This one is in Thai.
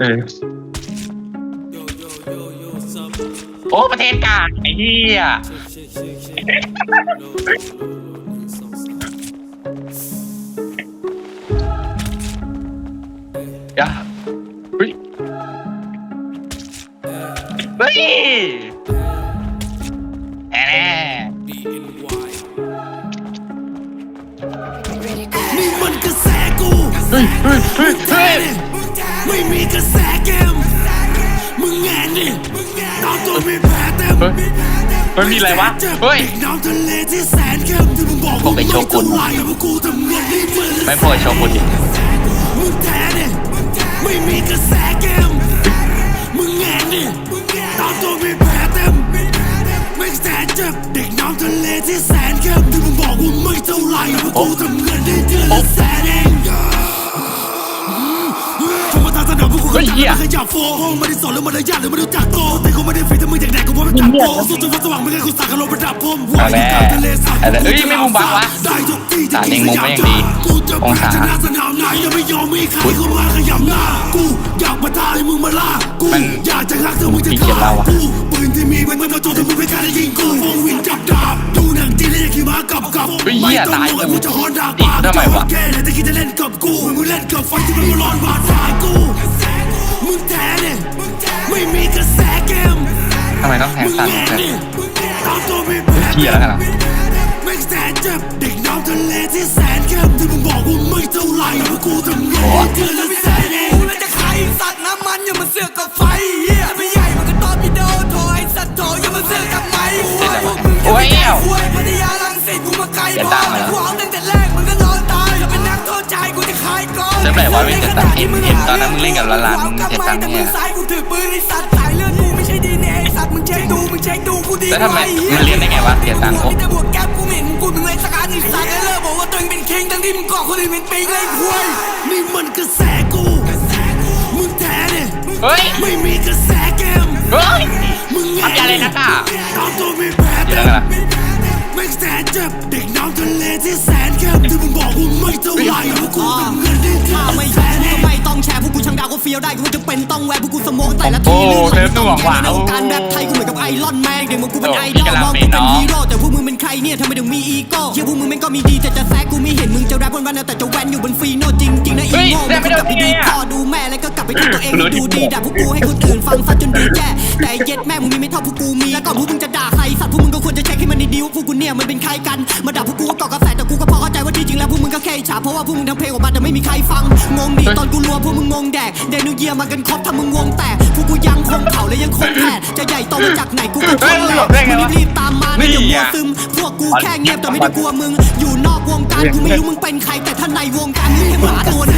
เออโอ้ประเทศกาไอ้เหี้ยอย่าเฮ้ยเฮ้ยแน่นี่ เฮ้ยเฮ้ยเฮ้ยเฮ้ยไม่มีกระแสเกมมึงแงนี่ตอนตัวม่แพ้เต็มมันมีอะไรวะ เฮ้ยน้ำทะเลที่แสนเข้มที่มึงบอกพวกไอ้โชกุนไม่เท่าไหร่ว่ากูทำเงินนี่มึงไม่พอโชว์คนดิมึงแท้เนี่ยไม่มีกระแสเกมมึงแงนี่ตอนตัวม่แพ้เต็มไม่แสนเจ็บเด็กน้ำทะเลที่แสนเข้มที่มึงบอกว่าไม่เท่าไหร่ว่ากูทำเงินได้เดือนละแสนเองาสนามพวกกูก็จับไม่ขยับโฟงไม่ได้สอนหรือไม่ได้ยากหรือไม่รู้จักโตแต่กูไม่ได้ฝีแต่มึงอยากแดกกูเพราะมันจับโปสู้จนฟ้าสว่างไม่งั้นกูสักกันลงประดับผมว่าอยู่กลางทะเลสาบเอาแน่เอ้ยไม่มุมบังวะได้ทุกที่สารเองมุมไม่ยังดีกูจะองศาชนะสนามไหนยังไม่ยอมมีใครเข้ามาขยำหน้ากูอยากมาท้าให้มึงมาล่ากูมันอยากจะรักเธอมึงจะมีเขียนฆ่าเราอะกูปืนที่มีไว้มันมาโจมแต่มึงไม่กล้าได้ยิงกูวงวินจับดาบดูหนังจีนแล้วยังขี่ม้ากับกับเฮ้ยเหี้ยไม่ต้องตายห่วงกูจะฮอนดาบอีกทำไมวะแค่ไหนแต่คิดจะเล่นกับกูมึงเล่นกับไฟที่มันมาร้อนบาดฟ้ากู มึงแท้เนี่ยไม่มีกระแสเกมทำไมต้องแทงมึงสั้นแง่เนี่ยนี่ตามตัวไม่แพ้เหี้ยแล้วกันเหรอไม่แสนเจ็บเด็กน้ำทะเลที่แสนเข้มที่มึงบอกว่าไม่เท่าไหร่ว่ากูทำเงินได้เดือนละแสนเองกูแล้วจะขายสัตว์น้ำมันอย่ามาเสือกกับไฟเฮียไม่ใหญ่มันก็ตอร์ปิโดโถไอสัตว์โถอย่ามาเสือกกับไม้กูว่าพวกมึงจะไม่แก้คุยพัทยาลังสิตกูมาไกลบอลแต่กูเอาตั้งแต่แรก ซิร์ฟไหนวะไม่เจ็ดตังค์เอ็มเอ็มตอนนั้นมึงเล่นกับละลานมึงเจ็ดตังค์แต่เนี่มืยอซ้ายกูถือปืนไอสัตว์สายเลือดกูไม่ใช่ดีเนไอสัตว์มึงเช็คดูมึงเช็คดูกูดีแล้วทำไมมันเรียนได้ไงวะเสียตังค์กูมีแต่บวกแก๊ปกูเหม็นกูมึงเลยสักการไอสัตว์แล้วเลิกบอกว่าตัวเองเป็นคิงทั้งที่มึงเกาะคนอื่นเป็นปิงเลยคุยนี่มันกระแสกูมึงแท้เนี่ยเฮ้ยไม่มีกระแสเกมเฮ้ยมึงแง่ทำอะไรนะก้าตามตัวไม่แพ้เดี๋ยวเต็แล้วมกันนะไม่แสนเจ็บ ฟี้ยวได้กูจะเป็นต้องแวร์พวกกูสโมองแต่ละโอ้ทีเซิร์ฟหน่วงว่ะในวงการแรปไทยกูเหมือนกับไอรอนแมนเด็กมึงกูเป็นโอ้ไอพี่ดอลกำลังมองเป็กูนเป็นเนาะฮีโร่แต่พวกมึงเป็นใครเนี่ยทำไมถึงมีอีโก้เชื่อพวกมึงแม่งก็มีดีแต่จะแซกกูไม่เห็นมึงจะแรปวันๆนะแต่จะแวนอยู่บนฟรีโนจริงจริงๆนะอีเฮ้ยโง่แรปไม่ได้กลับไปไงดูอะพ่อดูแม่แล้วก็กลับไปทำตัวเองรู้ให้ดิดูดีด่าพวกกูให้คนอื่นฟังซะจนดูแย่แต่เย็ดแม่มึงมีไม่เท่าพวกกูมีแล้วก่อนพวกมึงจะด่าใครสัตว์พวกมึงก็ควรจะเช็คให้มันดีๆว่าพวกกูเนี่ยมันเป็นใครกันมาด่าพวกกูว่าเกาะกระแสแต่กูก็พอ ค่อิจฉาเพราะว่าพวกมึงทำเพลงออกมาแต่ไม่มีใครฟัง งงดิตอนกูรัวพวกมึงงงแดกเดนิวเยียมากันครบทำมึงงงแตกพวกกูยังคงเข่าและยังคงแผดจะใหญ่โตมาจากไหนกูก็ทนแหละมึงรีบๆตามมานะอย่ามัวซึม พวกกูแค่เงียบแต่ไม่ได้กลัวมึง อยู่นอกวงการกูไม่รู้มึงเป็นใครแต่ถ้าในวงการมึงแค่หมาตัวหนึงไอ้